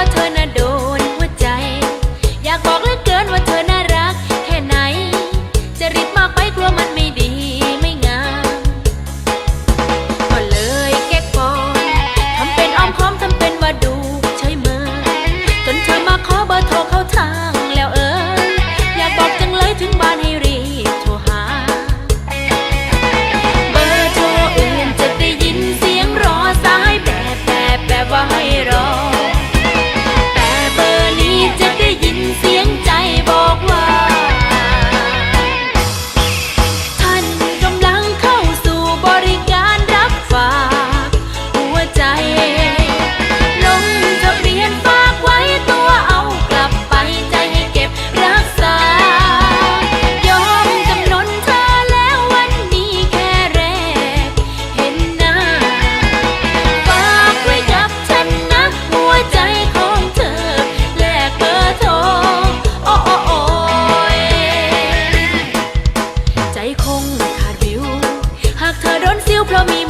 ว่าเธอน่ะโด compromiso.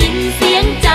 ยินเสียงใจ